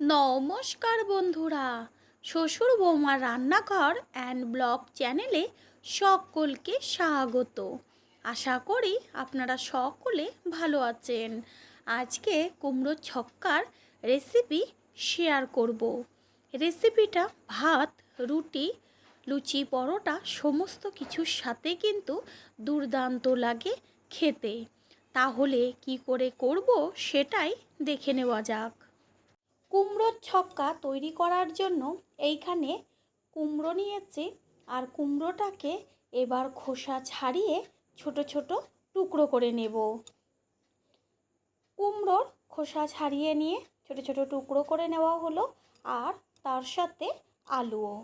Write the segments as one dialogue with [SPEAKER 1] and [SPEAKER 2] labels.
[SPEAKER 1] নমস্কার বন্ধুরা। শ্বশুর বৌমার রান্নাঘর অ্যান্ড ব্লগ চ্যানেলে সকলকে স্বাগত। আশা করি আপনারা সকলে ভালো আছেন। আজকে কুমড়ো ছক্কার রেসিপি শেয়ার করব। রেসিপিটা ভাত, রুটি, লুচি, পরোটা সমস্ত কিছুর সাথে কিন্তু দুর্দান্ত লাগে খেতে। তাহলে কি করে করব সেটাই দেখে নেওয়া যাক। কুমড়োর ছক্কা তৈরি করার জন্য এইখানে কুমড়ো নিয়েছি আর কুমড়োটাকে এবার খোসা ছাড়িয়ে ছোট ছোট টুকরো করে নেব। কুমড়োর খোসা ছাড়িয়ে নিয়ে ছোট ছোট টুকরো করে নেওয়া হলো আর তার সাথে আলুও।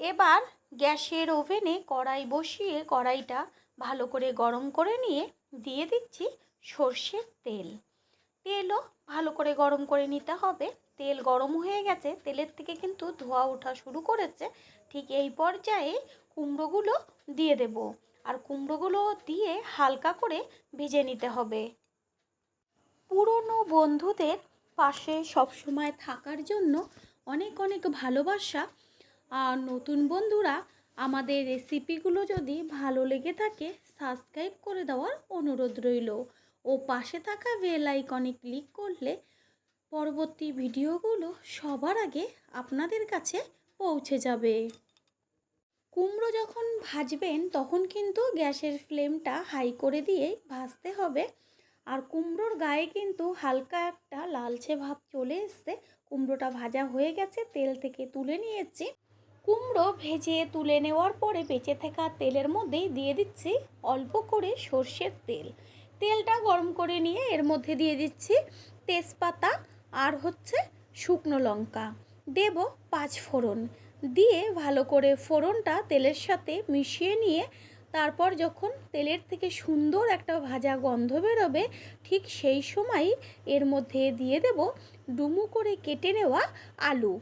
[SPEAKER 1] এবার গ্যাসের ওভেনে কড়াই বসিয়ে কড়াইটা ভালো করে গরম করে নিয়ে দিয়ে দিচ্ছি সর্ষের তেল। তেলও ভালো করে গরম করে নিতে হবে। তেল গরম হয়ে গেছে, তেলের থেকে কিন্তু ধোয়া ওঠা শুরু করেছে। ঠিক এই পর্যায়ে কুমড়োগুলো দিয়ে দেব। আর কুমড়োগুলো দিয়ে হালকা করে ভেজে নিতে হবে। পুরনো বন্ধুদের পাশে সবসময় থাকার জন্য অনেক অনেক ভালোবাসা। আর নতুন বন্ধুরা আমাদের রেসিপিগুলো যদি ভালো লেগে থাকে সাবস্ক্রাইব করে দেওয়ার অনুরোধ রইল। ও পাশে থাকা বেল আইকনে ক্লিক করলে পরবর্তী ভিডিওগুলো সবার আগে আপনাদের কাছে পৌঁছে যাবে। কুমড়ো যখন ভাজবেন, তখন কিন্তু গ্যাসের ফ্লেমটা হাই করে দিয়ে ভাজতে হবে। আর কুমড়োর গায়ে কিন্তু হালকা একটা লালচে ভাব চলে এসছে। কুমড়োটা ভাজা হয়ে গেছে, তেল থেকে তুলে নিয়েছি। কুমড়ো ভেজে তুলে নেওয়ার পরে বেঁচে থাকা তেলের মধ্যেই দিয়ে দিচ্ছি অল্প করে সর্ষের তেল। তেলটা গরম করে নিয়ে এর মধ্যে দিয়ে দিচ্ছি তেজপাতা আর হচ্ছে শুকনো লঙ্কা। দেব পাঁচ ফোড়ন। দিয়ে ভালো করে ফোড়নটা তেলের সাথে মিশিয়ে নিয়ে তারপর যখন তেলের থেকে সুন্দর একটা ভাজা গন্ধ বেরোবে, ঠিক সেই সময়ই এর মধ্যে দিয়ে দেব ডুমু করে কেটে নেওয়া আলু।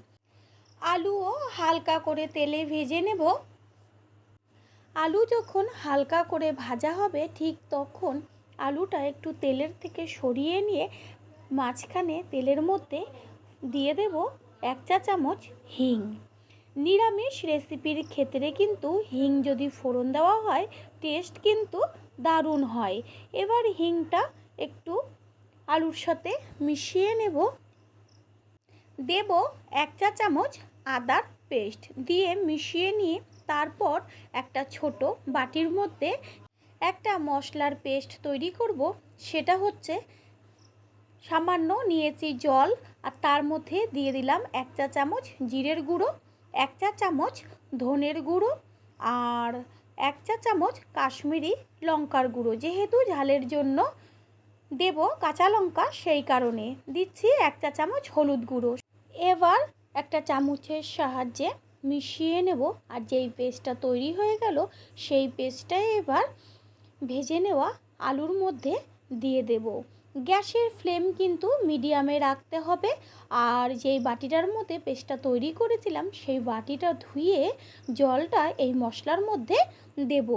[SPEAKER 1] আলুও হালকা করে তেলে ভেজে নেব। আলু যখন হালকা করে ভাজা হবে, ঠিক তখন আলুটা একটু তেলের থেকে সরিয়ে নিয়ে মাঝখানে তেলের মধ্যে দিয়ে দেব এক চা চামচ হিং। নিরামিষ রেসিপির ক্ষেত্রে কিন্তু হিং যদি ফোড়ন দেওয়া হয়, টেস্ট কিন্তু দারুণ হয়। এবার হিংটা একটু আলুর সাথে মিশিয়ে নেব। দেব এক চা চামচ আদার পেস্ট। দিয়ে মিশিয়ে নিয়ে তারপর একটা ছোট বাটির মধ্যে একটা মশলার পেস্ট তৈরি করব, সেটা হচ্ছে সামান্য নিয়েছি জল আর তার মধ্যে দিয়ে দিলাম এক চা চামচ জিরের গুঁড়ো, এক চা চামচ ধনের গুঁড়ো আর এক চা চামচ কাশ্মীরি লঙ্কার গুঁড়ো। যেহেতু ঝালের জন্য দেব কাঁচা লঙ্কা, সেই কারণে দিচ্ছি এক চা চামচ হলুদ গুঁড়ো। এবার একটা চামচের সাহায্যে মিশিয়ে নেব আর যেই পেস্টটা তৈরি হয়ে গেল, সেই পেস্টটাই এবার ভেজে নেওয়া আলুর মধ্যে দিয়ে দেব। গ্যাসের ফ্লেম কিন্তু মিডিয়ামে রাখতে হবে। আর যেই বাটিটার মধ্যে পেস্টটা তৈরি করেছিলাম, সেই বাটিটা ধুয়ে জলটা এই মশলার মধ্যে দেব।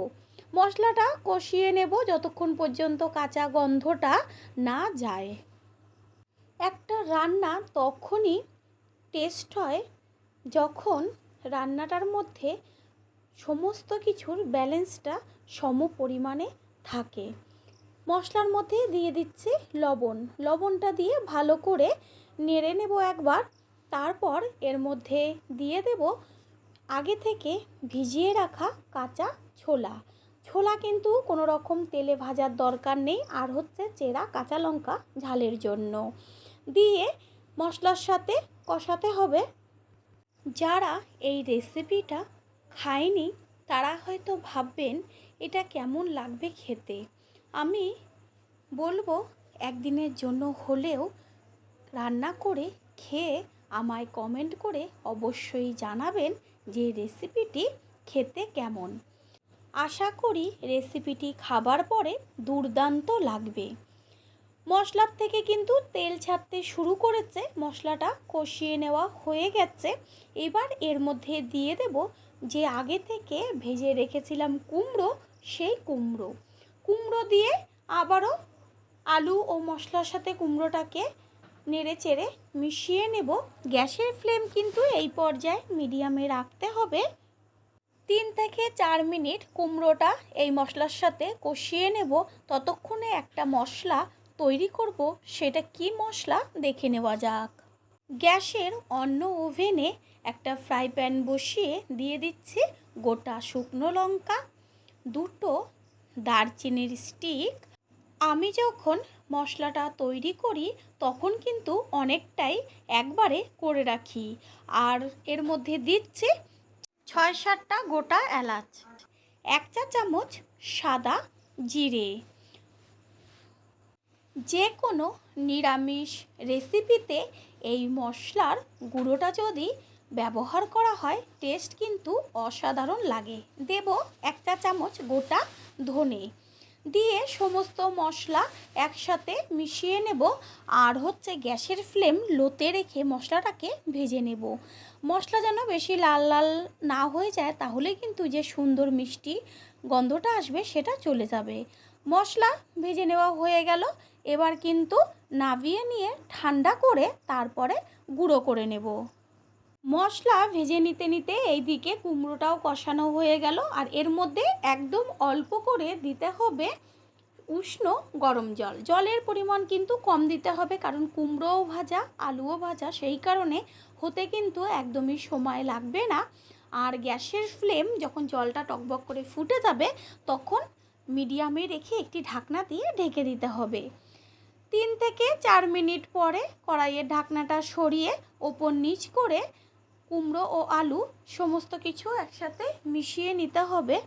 [SPEAKER 1] মশলাটা কষিয়ে নেব যতক্ষণ পর্যন্ত কাঁচা গন্ধটা না যায়। একটা রান্না তখনই টেস্ট হয় যখন রান্নাটার মধ্যে সমস্ত কিছুর ব্যালেন্সটা সম পরিমাণে থাকে। মশলার মধ্যে দিয়ে দিচ্ছি লবণ। লবণটা দিয়ে ভালো করে নেড়ে নেব একবার। তারপর এর মধ্যে দিয়ে দেব আগে থেকে ভিজিয়ে রাখা কাঁচা ছোলা। ছোলা কিন্তু কোনো রকম তেলে ভাজার দরকার নেই, আর হচ্ছে চেরা কাঁচা লঙ্কা ঝালের জন্য। দিয়ে মশলার সাথে কষাতে হবে। যারা এই রেসিপিটা খায়নি, তারা হয়তো ভাববেন, এটা কেমন লাগবে খেতে? আমি বলব, একদিনের জন্য হলেও রান্না করে খেয়ে আমায় কমেন্ট করে অবশ্যই জানাবেন যে রেসিপিটি খেতে কেমন। আশা করি রেসিপিটি খাবার পরে দুর্দান্ত লাগবে। মশলার থেকে কিন্তু তেল ছাড়তে শুরু করেছে, মশলাটা কষিয়ে নেওয়া হয়ে গেছে। এবার এর মধ্যে দিয়ে দেব যে আগে থেকে ভেজে রেখেছিলাম কুমড়ো, সেই কুমড়ো। কুমড়ো দিয়ে আবারও আলু ও মশলার সাথে কুমড়োটাকে নেড়ে চেড়ে মিশিয়ে নেব। গ্যাসের ফ্লেম কিন্তু এই পর্যায়ে মিডিয়ামে রাখতে হবে। তিন থেকে চার মিনিট কুমড়োটা এই মশলার সাথে কষিয়ে নেব। ততক্ষণে একটা মশলা তৈরি করব। সেটা কি মশলা? দেখে নেওয়া যাক। গ্যাসের অন্য ওভেনে একটা ফ্রাই প্যান বসিয়ে দিয়ে দিচ্ছি গোটা শুকনো লঙ্কা, দুটো দারচিনির স্টিক। আমি যখন মশলাটা তৈরি করি, তখন কিন্তু অনেকটাই একবারে করে রাখি। আর এর মধ্যে দিচ্ছি ছয় সাতটা গোটা এলাচ, এক চা চামচ সাদা জিরে। যে কোনো নিরামিষ রেসিপিতে এই মশলার গুঁড়োটা যদি ব্যবহার করা হয় টেস্ট কিন্তু অসাধারণ লাগে। দেব এক চা চামচ গোটা ধনে। দিয়ে সমস্ত মশলা একসাথে মিশিয়ে নেব আর হচ্ছে গ্যাসের ফ্লেম লোতে রেখে মশলাটাকে ভেজে নেব। মশলা যেন বেশি লাল লাল না হয়ে যায়, তাহলে কিন্তু যে সুন্দর মিষ্টি গন্ধটা আসবে, সেটা চলে যাবে। মশলা ভেজে নেওয়া হয়ে গেল। এবার কিন্তু নাবিয়ে নিয়ে ঠান্ডা করে তারপরে গুঁড়ো করে নেব। মশলা ভেজে নিতে নিতে এইদিকে কুমড়োটাও কষানো হয়ে গেল। আর এর মধ্যে একদম অল্প করে দিতে হবে উষ্ণ গরম জল। জলের পরিমাণ কিন্তু কম দিতে হবে, কারণ কুমড়োও ভাজা, আলুও ভাজা, সেই কারণে হতে কিন্তু একদমই সময় লাগবে না। আর গ্যাসের ফ্লেম যখন জলটা টকবক করে ফুটে যাবে, তখন মিডিয়ামে রেখে একটি ঢাকনা দিয়ে ঢেকে দিতে হবে। তিন থেকে চার মিনিট পরে কড়াইয়ের ঢাকনাটা সরিয়ে ওপর নিচ করে কুমড়ো ও আলু সমস্ত কিছু একসাথে মিশিয়ে নিতে হবে।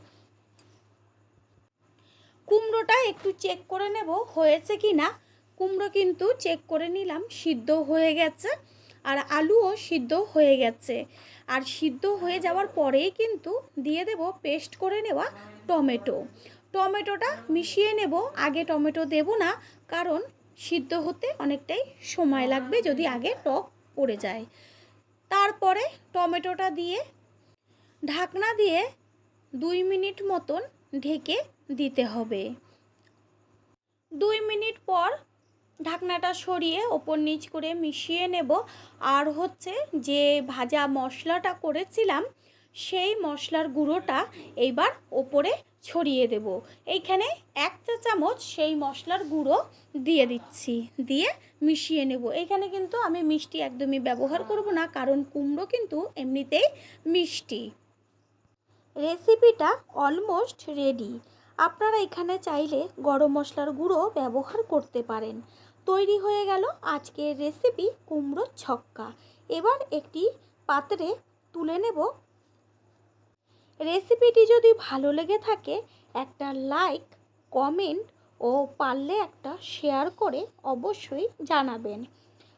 [SPEAKER 1] কুমড়োটা একটু চেক করে নেব, হয়েছে কি না কুমড়ো কিন্তু চেক করে নিলাম, সিদ্ধ হয়ে গেছে আর আলুও সিদ্ধ হয়ে গেছে। আর সিদ্ধ হয়ে যাওয়ার পরেই কিন্তু দিয়ে দেব পেস্ট করে নেওয়া টমেটো। টমেটোটা মিশিয়ে নেব। আগে টমেটো দেব না, কারণ সিদ্ধ হতে অনেকটাই সময় লাগবে যদি আগে টক পড়ে যায়। তারপরে টমেটোটা দিয়ে ঢাকনা দিয়ে দুই মিনিট মতন ঢেকে দিতে হবে। দুই মিনিট পর ঢাকনাটা সরিয়ে ওপর নিচ করে মিশিয়ে নেব। আর হচ্ছে যে ভাজা মশলাটা করেছিলাম, সেই মশলার গুঁড়োটা এইবার ওপরে ছড়িয়ে দেব। এইখানে এক চা চামচ সেই মশলার গুঁড়ো দিয়ে দিচ্ছি, দিয়ে মিশিয়ে নেব। এইখানে কিন্তু আমি মিষ্টি একদমই ব্যবহার করব না, কারণ কুমড়ো কিন্তু এমনিতেই মিষ্টি। রেসিপিটা অলমোস্ট রেডি। আপনারা এখানে চাইলে গরম মশলার গুঁড়ো ব্যবহার করতে পারেন। তৈরি হয়ে গেল আজকের রেসিপি কুমড়োর ছক্কা। এবার একটি পাত্রে তুলে নেব রেসিপিটি যদি ভালো লেগে থাকে, একটা লাইক কমেন্ট ও পারলে একটা শেয়ার করে অবশ্যই জানাবেন।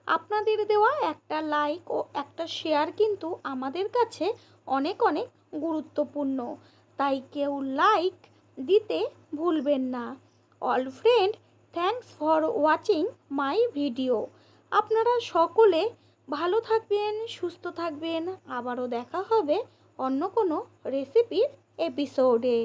[SPEAKER 1] আপনাদের দেওয়া একটা লাইক ও একটা শেয়ার কিন্তু আমাদের কাছে অনেক অনেক গুরুত্বপূর্ণ। তাই কেউ লাইক দিতে ভুলবেন না। All friend thanks for watching my video আপনারা সকলে ভালো থাকবেন, সুস্থ থাকবেন। আবারও দেখা হবে অন্য কোনো রেসিপির এপিসোডে